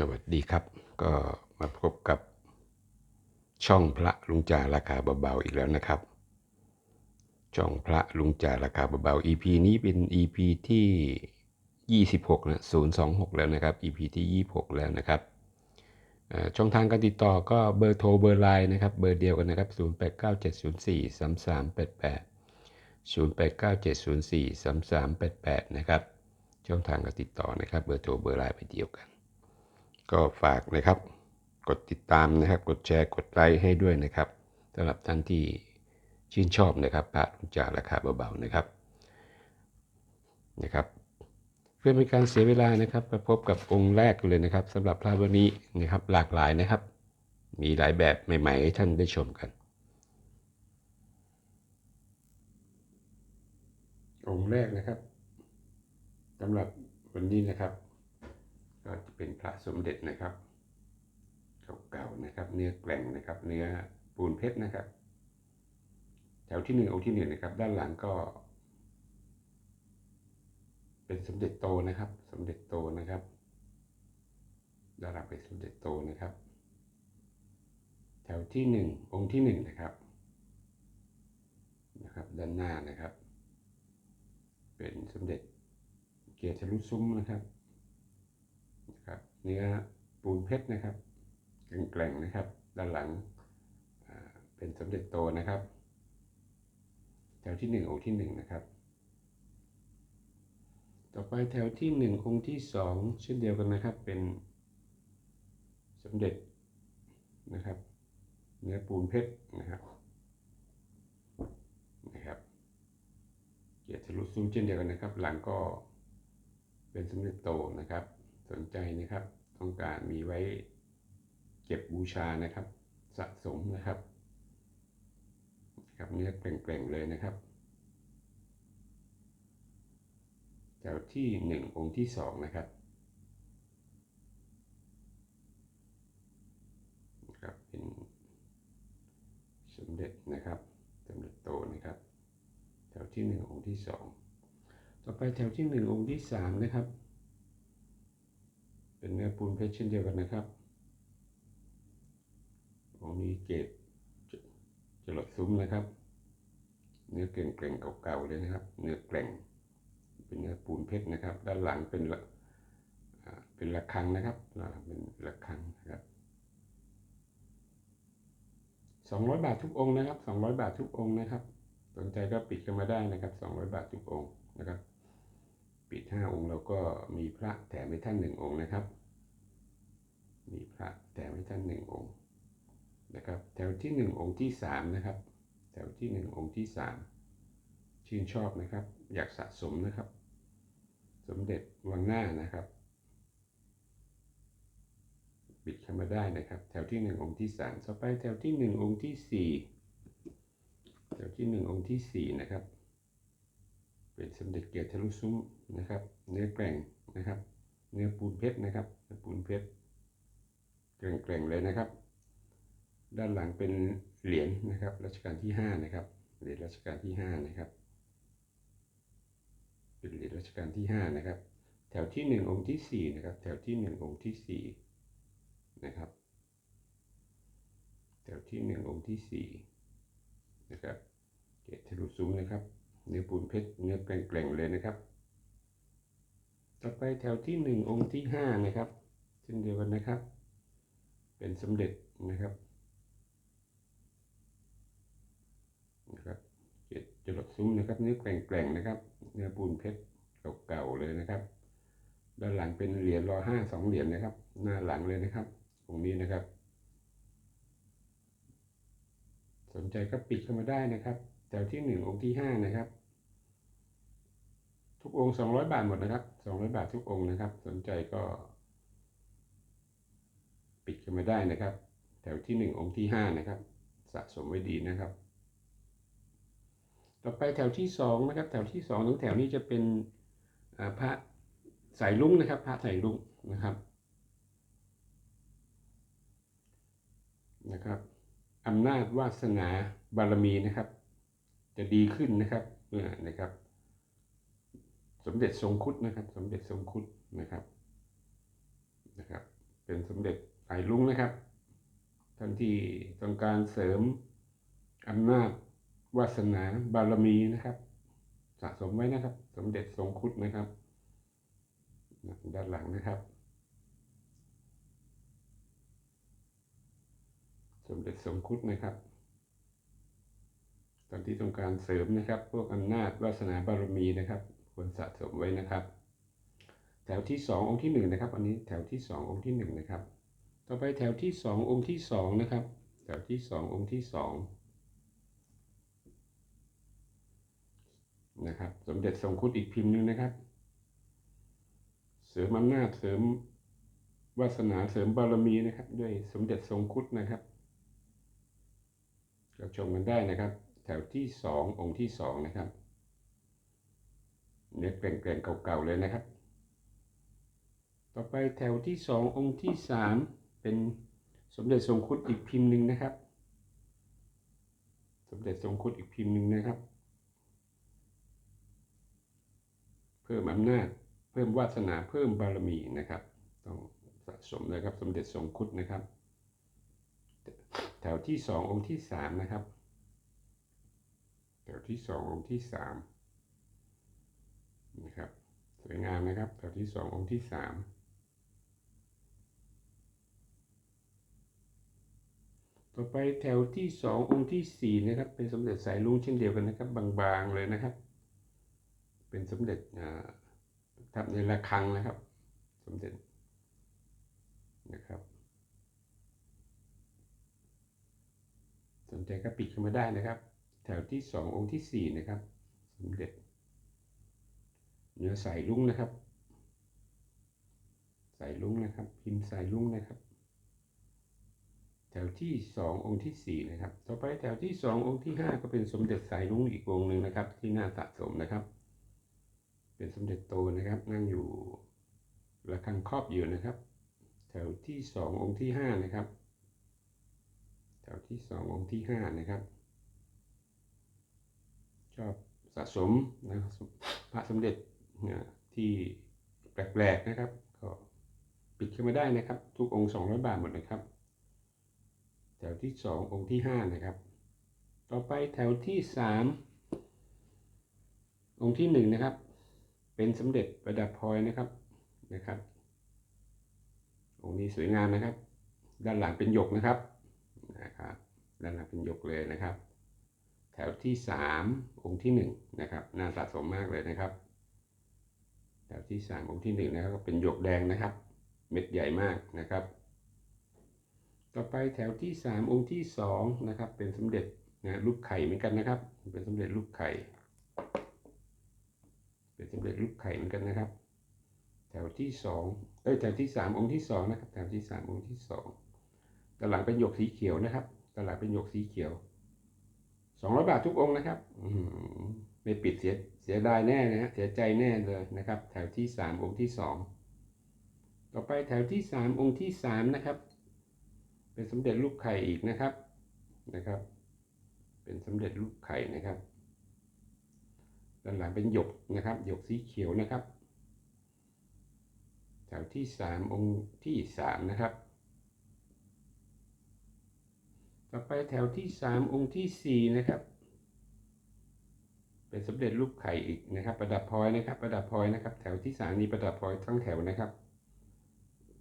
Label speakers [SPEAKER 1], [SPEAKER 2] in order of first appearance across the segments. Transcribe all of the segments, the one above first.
[SPEAKER 1] สวัสดีครับ ก็มาพบกับช่องพระลุงจ่าราคาเบาๆอีกแล้วนะครับ ช่องพระลุงจ่าราคาเบาๆ EP นี้เป็น EP ที่ 26นะ026 แล้วนะครับ EP ที่ 26 แล้วนะครับช่องทางการติดต่อก็เบอร์โทรเบอร์ไลน์นะครับ เบอร์เดียวกันนะครับ 0897043388 0897043388 นะครับ ช่องทางการติดต่อนะครับ เบอร์โทรเบอร์ไลน์ไปเดียวกัน ก็ฝากนะครับ กดติดตามนะครับ กดแชร์กดไลค์ให้ด้วยนะครับสำหรับท่านที่ชื่นชอบนะครับพระุจาราคาเบาๆนะครับนะครับ เพื่อเป็นการเสียเวลานะครับมาพบกับองค์แรกกันเลยนะครับสำหรับพระวันนี้นะครับหลากหลายนะครับ มีหลายแบบใหม่ ๆ ให้ท่านได้ชมกันองค์แรกนะครับสำหรับวันนี้นะครับ ก็จะเป็นพระสมเด็จนะครับเก่าๆนะครับ เนื้อแกร่งนะครับ เนื้อปูนเพชรนะครับแถวที่หนึ่งองค์ที่หนึ่งนะครับ ด้านหลังก็ เป็นสมเด็จโตนะครับ สมเด็จโตนะครับด้านหลังเป็นสมเด็จโตนะครับ แถวที่หนึ่งองค์ที่หนึ่งนะครับนะครับด้านหน้านะครับ เป็นสมเด็จเกียรติทะลุซุ้มนะครับ เนื้อปูนเพชรนะครับแกร่งๆนะครับ ด้านหลังเป็นสมเด็จโตนะครับแถวที่หนึ่งองค์ที่หนึ่งนะครับ ต่อไปแถวที่หนึ่งองค์ที่สองเช่นเดียวกันนะครับ เป็นสมเด็จนะครับ เนื้อปูนเพชรนะครับนะครับเกียรติทะลุซุ้มเช่นเดียวกันนะครับ หลังก็เป็นสมเด็จโตนะครับ สนใจนะครับ ต้องการมีไว้เก็บบูชานะครับ สะสมนะครับครับเนื้อแกร่งๆเลยนะครับแถวที่หนึ่งองค์ที่สองนะครับนะครับเป็นสมเด็จนะครับสมเด็จโตนะครับแถวที่หนึ่งองค์ที่สองต่อไปแถวที่หนึ่งองค์ที่สามนะครับ เป็นเนื้อปูนเพชรเช่นเดียวกันนะครับองนี้เกรดจะจรดซุ้มนะครับ เนื้อเกร่งๆเก่าๆเลยนะครับ เนื้อแกร่ง เป็นเนื้อปูนเพชรนะครับ ด้านหลังเป็นละเป็นระฆังนะครับเป็นระฆังนะครับสองร้อยบาททุกองค์นะครับสองร้อยบาททุกองค์นะครับ สนใจก็ปิดกันมาได้นะครับสองร้อยบาททุกองค์นะครับ ปิดห้าองค์เราก็มีพระแถมให้ท่านหนึ่งองค์นะครับ มีพระแถมให้ท่านหนึ่งองค์นะครับ แถวที่หนึ่งองค์ที่สามนะครับ แถวที่หนึ่งองค์ที่สามชื่นชอบนะครับ อยากสะสมนะครับ สมเด็จวังหน้านะครับปิดเข้ามาได้นะครับ แถวที่หนึ่งองค์ที่สามต่อไปแถวที่หนึ่งองค์ที่สี่แถวที่หนึ่งองค์ที่สี่นะครับ เป็นสมเด็จเกียรติทะลุซุ้มนะครับ เนื้อแกร่งนะครับ เนื้อปูนเพชรนะครับเนื้อปูนเพชรแกร่งๆเลยนะครับ ด้านหลังเป็นเหรียญนะครับรัชกาลที่ห้านะครับเหรียญรัชกาลที่ห้านะครับ เป็นเหรียญรัชกาลที่ห้านะครับ แถวที่หนึ่งองค์ที่สี่นะครับ แถวที่หนึ่งองค์ที่สี่นะครับ แถวที่หนึ่งองค์ที่สี่นะครับ เกตทะลุซุ้มนะครับ เนื้อปูนเพชรเนื้อแกร่งๆเลยนะครับ ต่อไปแถวที่หนึ่งองค์ที่ห้านะครับเช่นเดียวกันนะครับ เป็นสมเด็จนะครับนะครับเกตจรดซุ้มนะครับเนื้อแกร่งๆนะครับ เนื้อปูนเพชรเก่าๆเลยนะครับ ด้านหลังเป็นเหรียญรอห้าสองเหรียญนะครับ หน้าหลังเลยนะครับ ตรงนี้นะครับ สนใจก็ปิดเข้ามาได้นะครับ แถวที่หนึ่งองค์ที่ห้านะครับ ทุกองค์สองร้อยบาทหมดนะครับสองร้อยบาททุกองค์นะครับ สนใจก็ ปิดเข้ามาได้นะครับ แถวที่หนึ่งองค์ที่ห้านะครับ สะสมไว้ดีนะครับ ต่อไปแถวที่สองนะครับ แถวที่สองถึงแถวนี้จะเป็นพระสายลุงนะครับ พระสายลุงนะครับนะครับอำนาจวาสนาบารมีนะครับ จะดีขึ้นนะครับเมื่อนะครับ สมเด็จทรงคุดนะครับ สมเด็จทรงคุดนะครับนะครับ เป็นสมเด็จไผ่ลุงนะครับ ท่านที่ต้องการเสริมอำนาจวาสนาบารมีนะครับสะสมไว้นะครับ สมเด็จทรงคุดนะครับ ด้านหลังนะครับ สมเด็จทรงคุดนะครับ ตอนที่ต้องการเสริมนะครับ พวกอำนาจวาสนาบารมีนะครับ ควรสะสมไว้นะครับ แถวที่สององค์ที่หนึ่งนะครับ อันนี้แถวที่สององค์ที่หนึ่งนะครับ ต่อไปแถวที่สององค์ที่สองนะครับ แถวที่สององค์ที่สองนะครับ สมเด็จทรงครุฑอีกพิมพ์หนึงนะครับ เสริมอำนาจเสริมวาสนาเสริมบารมีนะครับ ด้วยสมเด็จทรงครุฑนะครับเราชมกันได้นะครับ แถวที่สององค์ที่สองนะครับ เนื้อแกร่งๆเก่าๆเลยนะครับ ต่อไปแถวที่สององค์ที่สามเป็นสมเด็จทรงครุฑอีกพิมพ์หนึ่งนะครับ สมเด็จทรงครุฑอีกพิมพ์หนึ่งนะครับ เพิ่มอำนาจเพิ่มวาสนาเพิ่มบารมีนะครับ ต้องสะสมเลยครับสมเด็จทรงครุฑนะครับ แถวที่สององค์ที่สามนะครับ แถวที่สององค์ที่สามนะครับสวยงามนะครับแถวที่สององค์ที่สามต่อไปแถวที่สององค์ที่สี่นะครับ เป็นสมเด็จสายลุงเช่นเดียวกันนะครับ บางๆเลยนะครับ เป็นสมเด็จทับในระฆังนะครับ สมเด็จนะครับสนใจก็ปิดเข้ามาได้นะครับ แถวที่สององค์ที่สี่นะครับ สมเด็จ เนื้อสายลุงนะครับ สายลุงนะครับ พิมพ์สายลุงนะครับ แถวที่สององค์ที่สี่นะครับ ต่อไปแถวที่สององค์ที่ห้าก็เป็นสมเด็จสายลุงอีกองค์หนึ่งนะครับ ที่น่าสะสมนะครับ เป็นสมเด็จโตนะครับ นั่งอยู่ระฆังครอบอยู่นะครับ แถวที่สององค์ที่ห้านะครับ แถวที่สององค์ที่ห้านะครับ ชอบสะสมนะพระสมเด็จเนี่ยที่แปลกๆนะครับ ก็ปิดเข้ามาได้นะครับ ทุกองค์200บาทหมดนะครับ แถวที่สององค์ที่ห้านะครับ ต่อไปแถวที่สามองค์ที่หนึ่งนะครับ เป็นสมเด็จประดับพลอยนะครับนะครับ องค์นี้สวยงามนะครับ ด้านหลังเป็นหยกนะครับนะครับด้านหลังเป็นหยกเลยนะครับ แถวที่สามองค์ที่หนึ่งนะครับน่าสะสมมากเลยนะครับ แถวที่สามองค์ที่หนึ่งนะครับก็เป็นหยกแดงนะครับ เม็ดใหญ่มากนะครับ ต่อไปแถวที่สามองค์ที่สองนะครับเป็นสมเด็จนะรูปไข่เหมือนกันนะครับ เป็นสมเด็จรูปไข่ เป็นสมเด็จรูปไข่เหมือนกันนะครับ แถวที่สองเอ้ยแถวที่สามองค์ที่สองนะครับแถวที่สามองค์ที่สองด้านหลังเป็นหยกสีเขียวนะครับด้านหลังเป็นหยกสีเขียว สองร้อยบาททุกองค์นะครับอไม่ปิดเสียเสียดายแน่นะฮะเสียใจแน่เลยนะครับ แถวที่สามองค์ที่สองต่อไปแถวที่สามองค์ที่สามนะครับ เป็นสมเด็จลูกไข่อีกนะครับนะครับ เป็นสมเด็จลูกไข่นะครับด้านหลังเป็นหยกนะครับหยกสีเขียวนะครับ แถวที่สามองค์ที่สามนะครับ ต่อไปแถวที่สามองค์ที่สี่นะครับ เป็นสมเด็จรูปไข่อีกนะครับ ประดับพลอยนะครับ ประดับพลอยนะครับ แถวที่สามนี้ประดับพลอยทั้งแถวนะครับ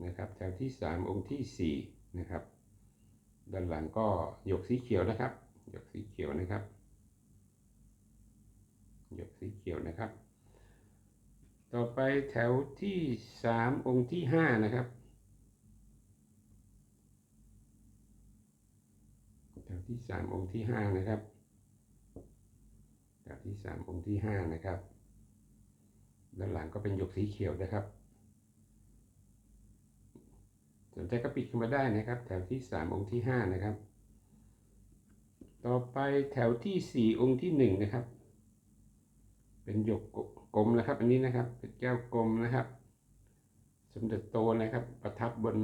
[SPEAKER 1] นะครับ แถวที่สามองค์ที่สี่นะครับ ด้านหลังก็หยกสีเขียวนะครับ หยกสีเขียวนะครับ หยกสีเขียวนะครับ ต่อไปแถวที่สามองค์ที่ห้านะครับ แถวที่สามองค์ที่ห้านะครับแถวที่สามองค์ที่ห้านะครับ ด้านหลังก็เป็นหยกสีเขียวนะครับสนใจก็ปิดขึ้นมาได้นะครับ แถวที่สามองค์ที่ห้านะครับ ต่อไปแถวที่สี่องค์ที่หนึ่งนะครับ เป็นหยกกลมนะครับ อันนี้นะครับเป็นแก้วกลมนะครับสมเด็จโตนะครับ ประทับบน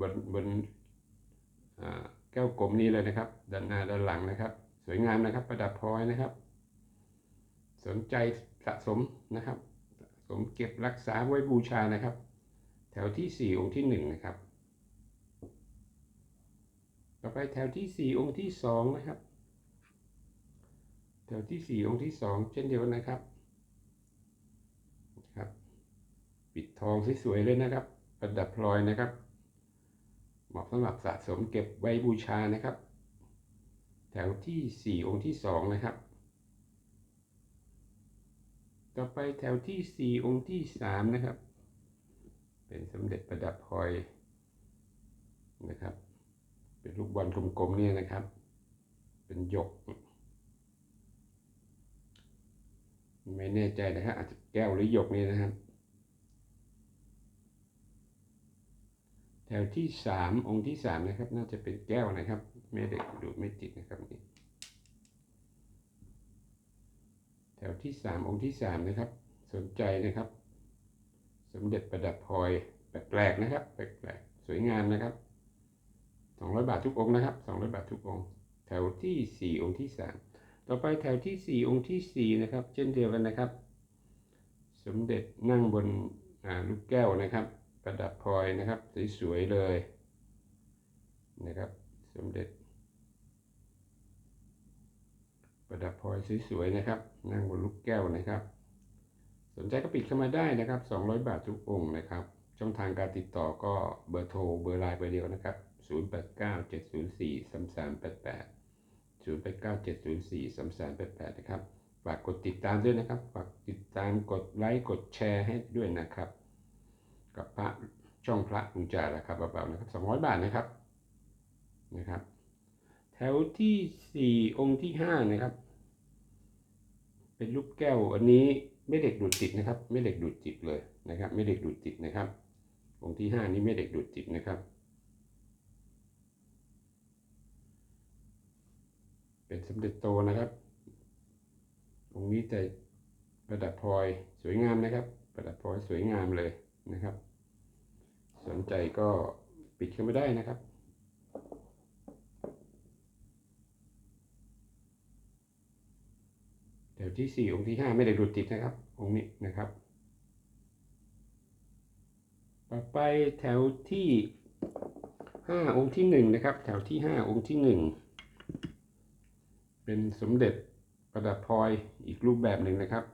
[SPEAKER 1] บนบนอ่า แก้วกลมนี้เลยนะครับ ด้านหน้าด้านหลังนะครับ สวยงามนะครับ ประดับพลอยนะครับ สนใจสะสมนะครับสะสมเก็บรักษาไว้บูชานะครับ แถวที่สี่องค์ที่หนึ่งนะครับ ต่อไปแถวที่สี่องค์ที่สองนะครับ แถวที่สี่องค์ที่สองเช่นเดียวกันนะครับครับ ปิดทองสวยๆเลยนะครับ ประดับพลอยนะครับ เหมาะสำหรับสะสมเก็บไว้บูชานะครับ แถวที่สี่องค์ที่สองนะครับ ต่อไปแถวที่สี่องค์ที่สามนะครับ เป็นสมเด็จประดับพลอยนะครับ เป็นลูกบอลกลมๆเนี่ยนะครับ เป็นหยก ไม่แน่ใจนะครับอาจจะแก้วหรือหยกนี่นะครับ แถ วที่สามองค์ที่สามนะครับ น่าจะเป็นแก้วนะครับ ไม่ได้ดูไม่ติดนะครับนี่แถวที่สามองค์ที่สามนะครับ สนใจนะครับ สมเด็จประดับพลอยแปลกๆนะครับแปลกๆสวยงามนะครับสองร้อยบาททุกองค์นะครับสองร้อยบาททุกองค์แถวที่สี่องค์ที่สามต่อไปแถวที่สี่องค์ที่สี่นะครับ เช่นเดียวกันนะครับ สมเด็จนั่งบนลูกแก้วนะครับ ประดับพลอยนะครับ สวยๆเลยนะครับสมเด็จ ประดับพลอยสวยๆนะครับ นั่งบนลูกแก้วนะครับ สนใจก็ปิดเข้ามาได้นะครับ 200 บาททุกองค์นะครับ ช่องทางการติดต่อก็เบอร์โทรเบอร์ไลน์เบอร์เดียวนะครับ 0897043388 0897043388 นะครับ ฝากกดติดตามด้วยนะครับ ฝากติดตามกดไลค์ กดแชร์ให้ด้วยนะครับ กับพระช่องพระกุญจาราคาเบาๆนะครับ200บาทนะครับนะครับ แถวที่4องค์ที่5นะครับ เป็นลูกแก้วอันนี้ไม่เด็กดูดติดนะครับ ไม่เด็กดูดจิตเลยนะครับ ไม่เด็กดูดจิตนะครับ องค์ที่5นี้ไม่เด็กดูดจิตนะครับ เป็นสมเด็จโตนะครับองค์นี้จะประดับพลอยสวยงามนะครับ ประดับพลอยสวยงามเลย นะครับ สนใจก็ปิดเข้ามาได้นะครับ แถวที่สี่องค์ที่ห้าไม่ได้ดูดติดนะครับ องค์นี้นะครับ ต่อไปแถวที่ห้าองค์ที่หนึ่งนะครับ แถวที่ห้าองค์ที่หนึ่งเป็นสมเด็จประดับพลอยอีกรูปแบบหนึ่งนะครับ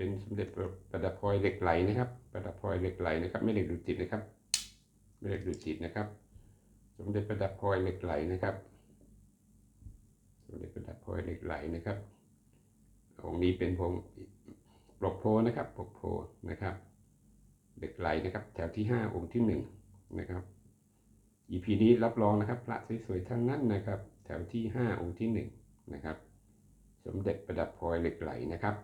[SPEAKER 1] เป็นสมเด็จประดับพลอยเหล็กไหลนะครับ ประดับพลอยเหล็กไหลนะครับ ไม่เหล็กดูดติดนะครับ ไม่เหล็กดูดติดนะครับ สมเด็จประดับพลอยเหล็กไหลนะครับ สมเด็จประดับพลอยเหล็กไหลนะครับองค์นี้เป็นพงปลกโพนะครับปลกโพนะครับเหล็กไหลนะครับ แถวที่ 5 องค์ที่ 1 นะครับ EP นี้รับรองนะครับพระสวยๆทั้งนั้นนะครับ แถวที่ 5 องค์ที่ 1 นะครับ สมเด็จประดับพลอยเหล็กไหลนะครับ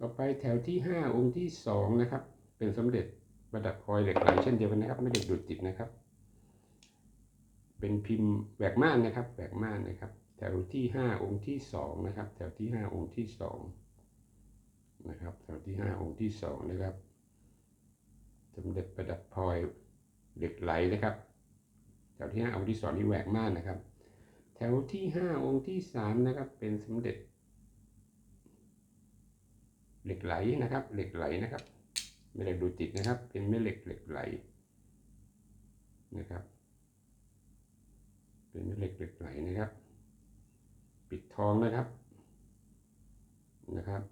[SPEAKER 1] ต่อไปแถวที่5องค์ที่2นะครับ เป็นสมเด็จประดับพลอยเหล็กไหลเช่นเดียวกันนะครับ ไม่ได้ดูดติดนะครับ เป็นพิมพ์แหวกม่านนะครับแหวกม่านนะครับ แถวที่ห้าองค์ที่สองนะครับ แถวที่ห้าองค์ที่สองนะครับ แถวที่ห้าองค์ที่สองนะครับ สมเด็จประดับพลอยเหล็กไหลนะครับ แถวที่ห้าองค์ที่สองนี่แหวกม่านนะครับ แถวที่ห้าองค์ที่สามนะครับ เป็นสมเด็จ เหล็กไหลนะครับ เหล็กไหลนะครับไม่เหล็กดูติดนะครับ เป็นแม่เหล็กเหล็กไหลนะครับ เป็นแม่เหล็กเหล็กไหลนะครับ ปิดทองนะครับนะครับ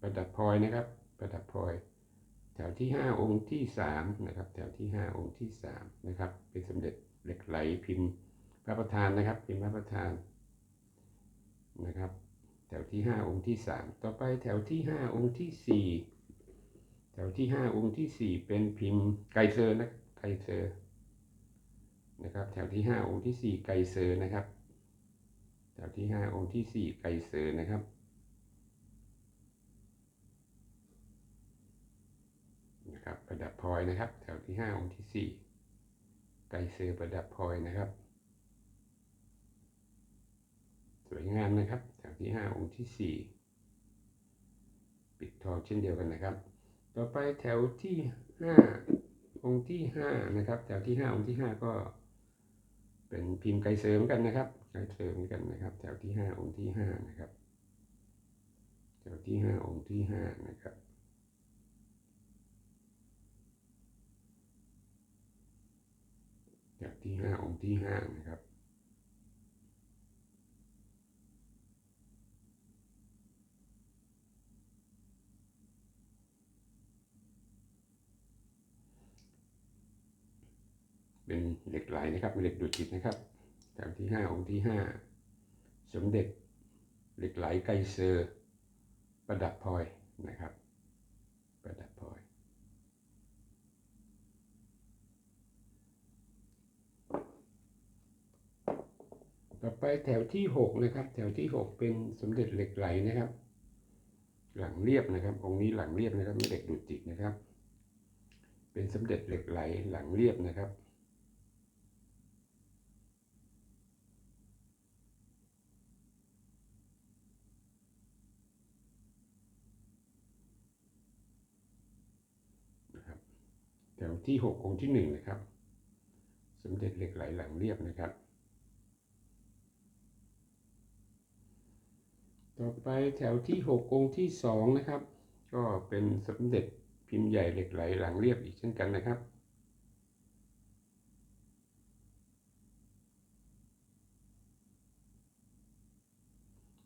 [SPEAKER 1] ประดับพลอยนะครับ ประดับพลอย แถวที่ 5 องค์ที่3นะครับ แถวที่ 5 องค์ที่3นะครับ เป็นสมเด็จเหล็กไหลพิมพ์พระประธานนะครับ พิมพ์พระประธานนะครับ แถวที่ 5 องค์ที่ 3 ต่อไปแถวที่ 5 องค์ที่ 4 แถวที่ 5 องค์ที่ 4 เป็นพิมพ์ไกเซอร์นะไกเซอร์นะครับแถวที่ 5 องค์ที่ 4 ไกเซอร์นะครับ แถวที่ 5 องค์ที่ 4 ไกเซอร์นะครับนะครับประดับพลอยนะครับ แถวที่ 5 องค์ที่ 4 ไกเซอร์ประดับพลอยนะครับ สวยงามนะครับแถวที่ 5 องค์ที่ 4 ปิดทองเช่นเดียวกันนะครับ ต่อไปแถวที่ 5 องค์ที่ 5 นะครับ แถวที่ 5 องค์ที่ 5 ก็เป็นพิมพ์ไกเซอร์เหมือนกันนะครับไกเซอร์เหมือนกันนะครับ แถวที่ 5 องค์ที่ 5 นะครับ แถวที่ 5 องค์ที่ 5 นะครับแถวที่ห้าองค์ที่ห้านะครับ เป็นเหล็กไหลนะครับเป็นเหล็กดูดจิตนะครับแถวที่ห้าองค์ที่ห้าสมเด็จเหล็กไหลไกเซอร์ ประดับพลอยนะครับ ประดับพลอย ต่อไปแถวที่หกนะครับ แถวที่หกเป็นสมเด็จเหล็กไหลนะครับ หลังเรียบนะครับ องค์นี้หลังเรียบนะครับไม่เหล็กดูดจิตนะครับ เป็นสมเด็จเหล็กไหลหลังเรียบนะครับ แถวที่ 6 องค์ที่ 1 นะครับ สมเด็จเหล็กไหลหลังเรียบนะครับ ต่อไปแถวที่ 6 องค์ที่ 2 นะครับ ก็เป็นสมเด็จพิมพ์ใหญ่เหล็กไหลหลังเรียบอีกเช่นกันนะครับ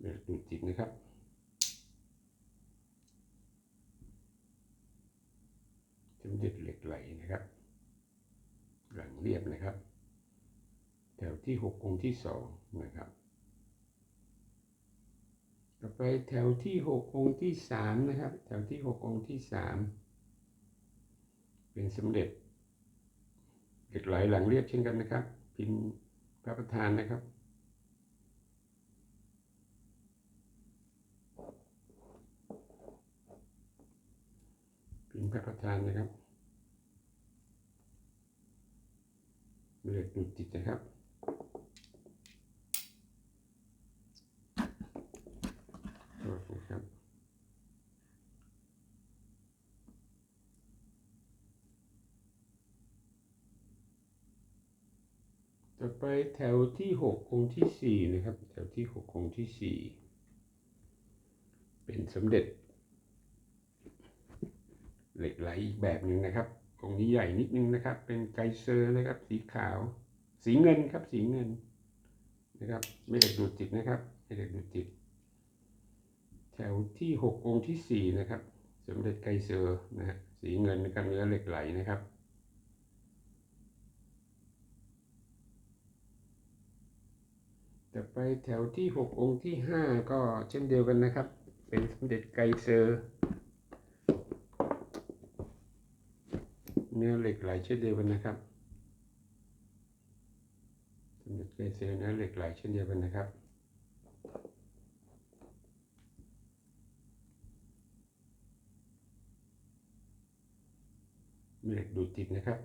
[SPEAKER 1] เหล็กดูจิตนะครับ สมเด็จเหล็ก ไหลนะครับ หลังเรียบนะครับ แถวที่หกองค์ที่สองนะครับ ต่อไปแถวที่หกองค์ที่สามนะครับ แถวที่หกองค์ที่สามเป็นสมเด็จเหล็กไหลหลังเรียบเช่นกันนะครับ พิมพ์พระประธานนะครับพิมพ์พระประธานนะครับมีเหล็กดูดจิตนะครับโทษนะครับ ต่อไปแถวที่หกองค์ที่สี่นะครับ แถวที่หกองค์ที่สี่เป็นสมเด็จ เหล็กไหลอีกแบบหนึ่งนะครับองค์นี้ใหญ่นิดนึงนะครับ เป็นไกเซอร์นะครับ สีขาว สีเงินครับสีเงินนะครับไม่เหล็กดูดจิตนะครับไม่เหล็กดูดจิตแถวที่หกองค์ที่สี่นะครับ สมเด็จไกเซอร์นะฮะสีเงินนะครับเนื้อเหล็กไหลนะครับต่อไปแถวที่หกองค์ที่ห้าก็เช่นเดียวกันนะครับ เป็นสมเด็จไกเซอร์ เนื้อเหล็กไหลเช่นเดียวกันนะครับ สมเด็จไกเซอร์เนื้อเหล็กไหลเช่นเดียวกันนะครับมีเหล็กดูดจิตนะครับ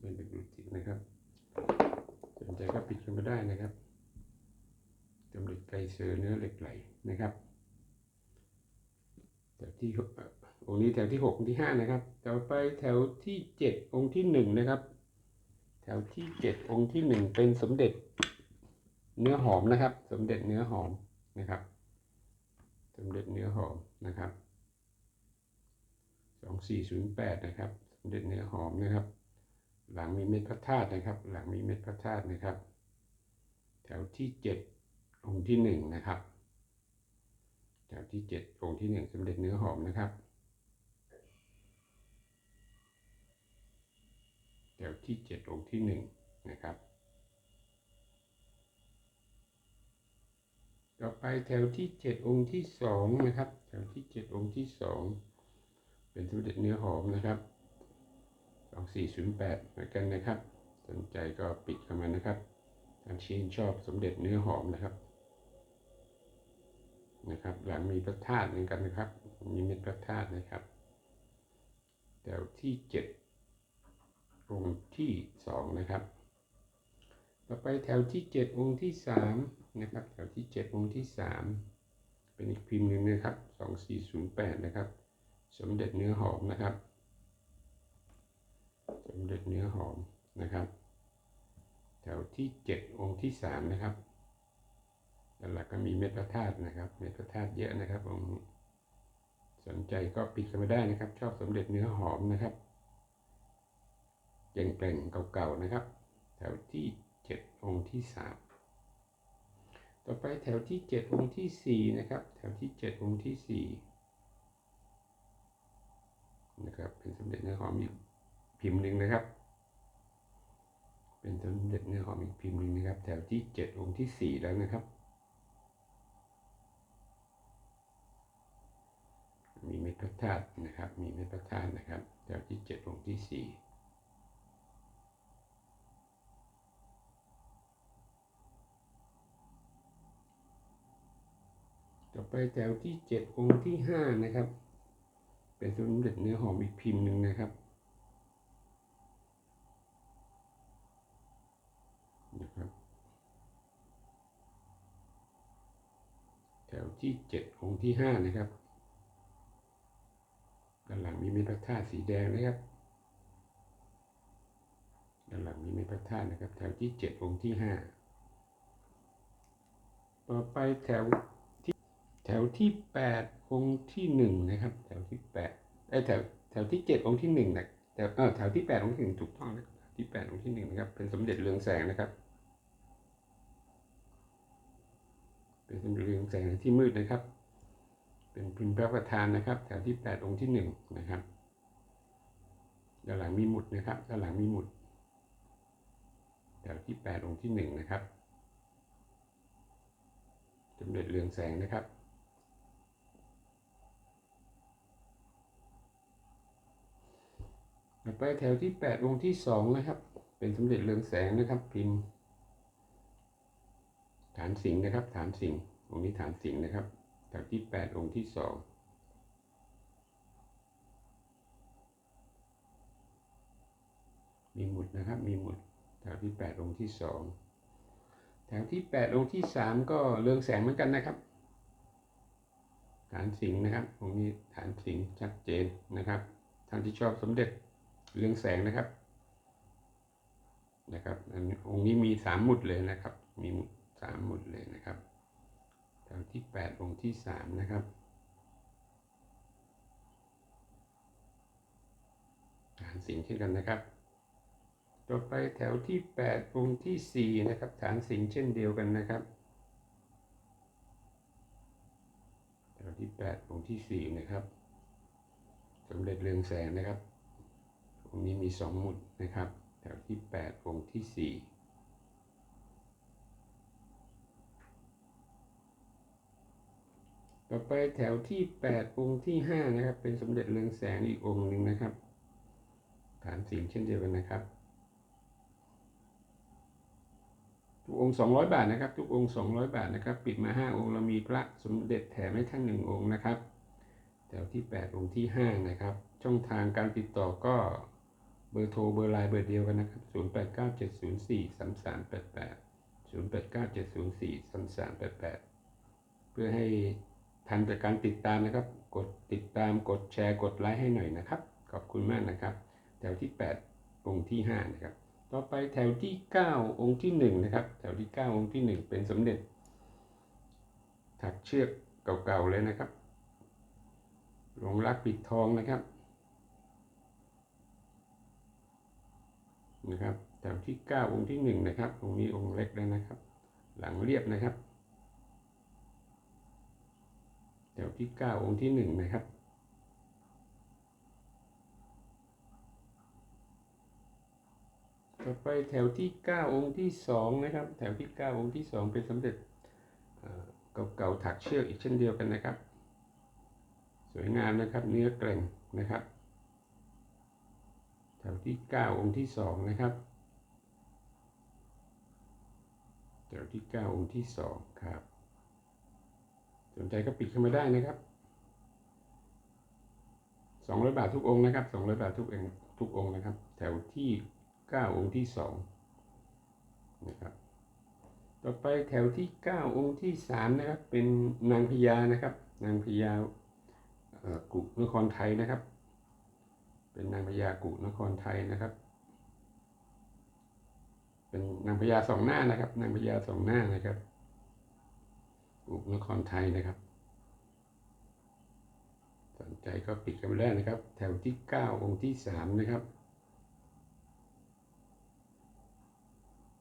[SPEAKER 1] เป็นเหล็กดูดจิตนะครับสนใจก็ปิดกันมาได้นะครับสมเด็จไกเซอร์เนื้อเหล็กไหลนะครับแถวที่หกองค์นี้แถวที่หกองค์ที่ห้านะครับ ต่อไปแถวที่เจ็ดองค์ที่หนึ่งนะครับ แถวที่เจ็ดองค์ที่หนึ่งเป็นสมเด็จเนื้อหอมนะครับ สมเด็จเนื้อหอมนะครับ สมเด็จเนื้อหอมนะครับสองสี่ศูนย์แปดนะครับ สมเด็จเนื้อหอมนะครับ หลังมีเม็ดพระธาตุนะครับ หลังมีเม็ดพระธาตุนะครับ แถวที่เจ็ดองค์ที่หนึ่งนะครับ แถวที่เจ็ดองค์ที่หนึ่งสมเด็จเนื้อหอมนะครับ แถ วที่เจ็ดองค์ที่หนึ่งนะครับต่อไปแถวที่เจ็ดองค์ที่สองนะครับ แถวที่เจ็ดองค์ที่สองเป็นสมเด็จเนื้อหอมนะครับสองสี่ศูนย์แปดเหมือนกันนะครับ สนใจก็ปิดเข้ามานะครับทางชื่นชอบสมเด็จเนื้อหอมนะครับนะครับ หลังมีพระธาตุเหมือนกันนะครับ มีเม็ดพระธาตุนะครับ แถวที่เจ็ด องค์ที่สองนะครับ ต่อไปแถวที่เจ็ดองค์ที่สามนะครับ แถวที่เจ็ดองค์ที่สามเป็นอีกพิมพ์หนึ่งนะครับสองสี่ศูนย์แปดนะครับ สมเด็จเนื้อหอมนะครับ สมเด็จเนื้อหอมนะครับ แถวที่เจ็ดองค์ที่สามนะครับด้านหลังก็มีเม็ดพระธาตุนะครับ เม็ดพระธาตุเยอะนะครับองค์สนใจก็ปิดกันมาได้นะครับ ชอบสมเด็จเนื้อหอมนะครับ เก่งเก่งๆเก่าๆนะครับ แถวที่เจ็ดองค์ที่สามต่อไปแถวที่เจ็ดองค์ที่สี่นะครับ แถวที่เจ็ดองค์ที่สี่นะครับ เป็นสมเด็จเนื้อหอมอีกพิมพ์หนึ่งนะครับ เป็นสมเด็จเนื้อหอมอีกพิมพ์หนึ่งนะครับ แถวที่เจ็ดองค์ที่สี่แล้วนะครับมีเม็ดพระธาตุนะครับ มีเม็ดพระธาตุนะครับแถวที่เจ็ดองค์ที่สี่ ต่อไปแถวที่เจ็ดองค์ที่ห้านะครับ เป็นสมเด็จเนื้อหอมอีกพิมพ์หนึ่งนะครับนะครับ แถวที่เจ็ดองค์ที่ห้านะครับด้านหลังมีเม็ดพระธาตุสีแดงนะครับด้านหลังมีเม็ดพระธาตุนะครับ แถวที่เจ็ดองค์ที่ห้าต่อไปแถว แถวที่แปดองค์ที่หนึ่งนะครับ แถวที่แปดไอแถวแถวที่เจ็ดองค์ที่หนึ่งนะแถวเออแถวที่แปดองค์ที่หนึ่งถูกต้องนะครับที่แปดองค์ที่หนึ่งนะครับ เป็นสมเด็จเรืองแสงนะครับ เป็นสมเด็จเรืองแสงที่มืดนะครับ เป็นพิมพ์พระประธานนะครับ แถวที่แปดองค์ที่หนึ่งนะครับด้านหลังมีหมุดนะครับด้านหลังมีหมุด แถวที่แปดองค์ที่หนึ่งนะครับสมเด็จเรืองแสงนะครับ ต่อไปแถวที่8องค์ที่2นะครับ เป็นสมเด็จเรืองแสงนะครับ พิมพ์ ฐานสิงห์นะครับ ฐานสิงห์องค์นี้ฐานสิงห์นะครับแถวที่8องค์ที่2มีหมุดนะครับ มีหมุดแถวที่8องค์ที่2แถวที่8องค์ที่3ก็เรืองแสงเหมือนกันนะครับ ฐานสิงห์นะครับองค์นี้ฐานสิงห์ชัดเจนนะครับท่านที่ชอบสมเด็จ เรืองแสงนะครับ นะครับอันองค์นี้มีสามหมุดเลยนะครับ มีหมุดสามหมุดเลยนะครับแถวที่แปดองค์ที่สามนะครับฐานสิงเช่นกันนะครับ ต่อไปแถวที่แปดองค์ที่สี่นะครับ ฐานสิงเช่นเดียวกันนะครับแถวที่แปดองค์ที่สี่นะครับสมเด็จเรืองแสงนะครับ องนี้มีสองหมุดนะครับ แถวที่แปดองค์ที่สี่ต่อไปแถวที่แปดองค์ที่ห้านะครับ เป็นสมเด็จเรืองแสงอีกองค์หนึ่งนะครับ ฐานสิงเช่นเดียวกันนะครับ ทุกองค์ 200 บาทนะครับ ทุกองค์ 200 บาทนะครับ ปิดมา 5 องค์เรามีพระสมเด็จแถมให้ท่านหนึ่งองค์นะครับ แถวที่ 8 องค์ที่ 5 นะครับ ช่องทางการติดต่อก็ เบอร์โทรเบอร์ไลน์เบอร์เดียวกันนะครับ 0897043388 0897043388 เพื่อให้ทันจากการติดตามนะครับ กดติดตามกดแชร์กดไลค์ให้หน่อยนะครับ ขอบคุณมากนะครับ แถวที่ 8 องค์ที่ 5 นะครับ ต่อไปแถวที่ 9 องค์ที่ 1 นะครับ แถวที่ 9 องค์ที่ 1 เป็นสมเด็จ ถักเชือกเก่าๆเลยนะครับหลวงรักปิดทองนะครับ นะครับแถวที่ 9 องค์ที่ 1 นะครับ องค์นี้องค์เล็กแล้วนะครับ หลังเรียบนะครับแถวที่ 9 องค์ที่ 1 นะครับต่อไปแถวที่ 9 องค์ที่ 2 นะครับ แถวที่ 9 องค์ที่ 2 เป็นสมเด็จเก่าๆถักเชือกอีกเช่นเดียวกันนะครับ สวยงามนะครับ เนื้อแกร่งนะครับ ถวที่ 9 องค์ที่ 2 นะครับแถวที่ 9 องค์ที่ 2 ครับ สนใจก็ปิดเข้ามาได้นะครับ 200 บาททุกองค์นะครับ 200 บาททุกองค์ทุกองค์นะครับ แถวที่ 9 องค์ที่ 2 นะครับ ต่อไปแถวที่ 9 องค์ที่ 3 นะครับ เป็นนางพญานะครับ นางพญาเอ่อกุนครไทยนะครับ เป็นนางพญากุนครไทยนะครับ เป็นนางพญาสองหน้านะครับ นางพญาสองหน้านะครับกุนครไทยนะครับ สนใจก็ปิดกันไปได้นะครับ แถวที่9องค์ที่3นะครับ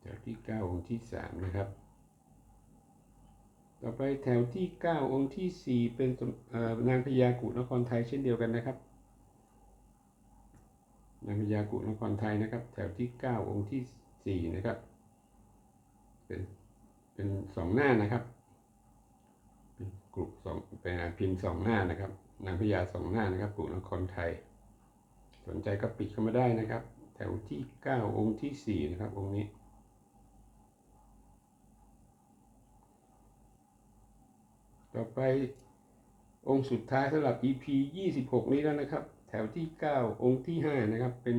[SPEAKER 1] แถวที่เก้าองค์ที่สามนะครับต่อไปแถวที่เก้าองค์ที่สี่เป็นเอ่อนางพญากุนครไทยเช่นเดียวกันนะครับ นางพญากุนครไทยนะครับ แถวที่เก้าองค์ที่สี่นะครับ เป็นเป็นสองหน้านะครับเป็นกลุ่มสองเป็นพิมพ์สองหน้านะครับ นางพญาสองหน้านะครับกุนครไทย สนใจก็ปิดเข้ามาได้นะครับ แถวที่เก้าองค์ที่สี่นะครับ องค์นี้ต่อไปองค์สุดท้ายสำหรับ EP 26 นี้แล้วนะครับ ถวที่9องค์ที่5นะครับ เป็น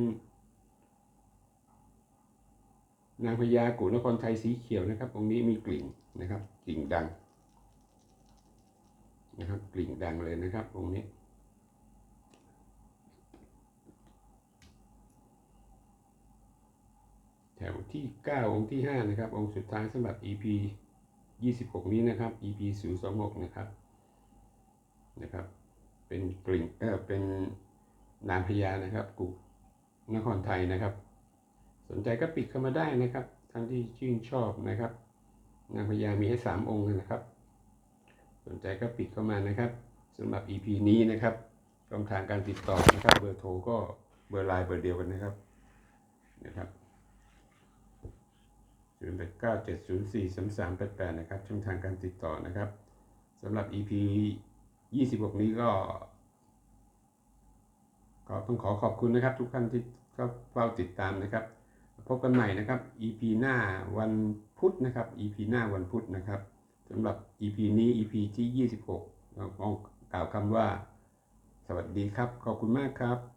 [SPEAKER 1] นางพญากุนครไทยสีเขียวนะครับ องค์นี้มีกลิ่งนะครับ กลิ่งดังนะครับ กลิ่งดังเลยนะครับ องค์นี้แถวที่ 9 องค์ที่ 5 นะครับ องค์สุดท้ายสำหรับ EP 26 นี้นะครับ EP 026 นะครับ นะครับ เป็นกลิ่งเออเป็น นามพญานะครับกุนครไทยนะครับ สนใจก็ปิดเข้ามาได้นะครับท่านที่ชื่นชอบนะครับ นางพญามีให้สามองค์นะครับ สนใจก็ปิดเข้ามานะครับสำหรับ EP นี้นะครับช่องทางการติดต่อนะครับ เบอร์โทรก็เบอร์ไลน์เบอร์เดียวกันนะครับนะครับ0 8 9 7 0 4 3 3 8 8 นะครับ ช่องทางการติดต่อนะครับสำหรับ EP 26 นี้ก็ ก็ต้องขอขอบคุณนะครับ ทุกท่านที่ก็เฝ้าติดตามนะครับ พบกันใหม่นะครับ EP หน้าวันพุธนะครับ EP หน้าวันพุธนะครับสำหรับ EP นี้ EP ที่ 26เราต้องกล่าวคำว่า สวัสดีครับ ขอบคุณมากครับ